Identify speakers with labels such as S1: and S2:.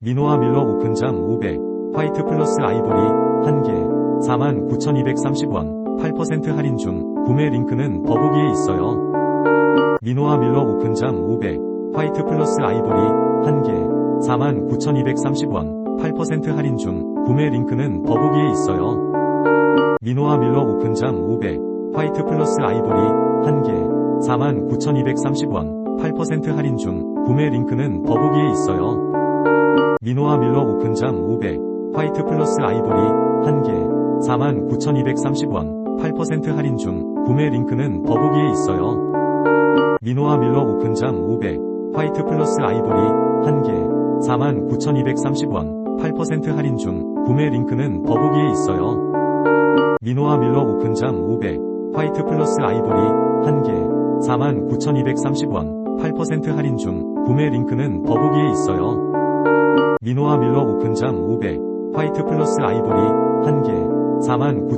S1: 미노아 밀러 오픈잠 500, 화이트 플러스 아이보리 1개, 49,230원, 8% 할인 중, 구매 링크는 더보기에 있어요. 미노아 밀러 오픈잠 500, 화이트 플러스 아이보리 1개, 49,230원, 8% 할인 중, 구매 링크는 더보기에 있어요. 미노아 밀러 오픈잠 500, 화이트 플러스 아이보리 1개, 49,230원, 8% 할인 중, 구매 링크는 더보기에 있어요. 미노아 밀러 오픈잠 500, 화이트 플러스 아이보리 1개, 49,230원, 8% 할인 중, 구매 링크는 더보기에 있어요. 미노아 밀러 오픈잠 500, 화이트 플러스 아이보리 1개, 49,230원, 8% 할인 중, 구매 링크는 더보기에 있어요. 미노아 밀러 오픈잠 500, 화이트 플러스 아이보리 1개, 49,230원, 8% 할인 중, 구매 링크는 더보기에 있어요. 미노아 밀러 오픈잠 500, 화이트 플러스 아이보리 1개, 49,230원,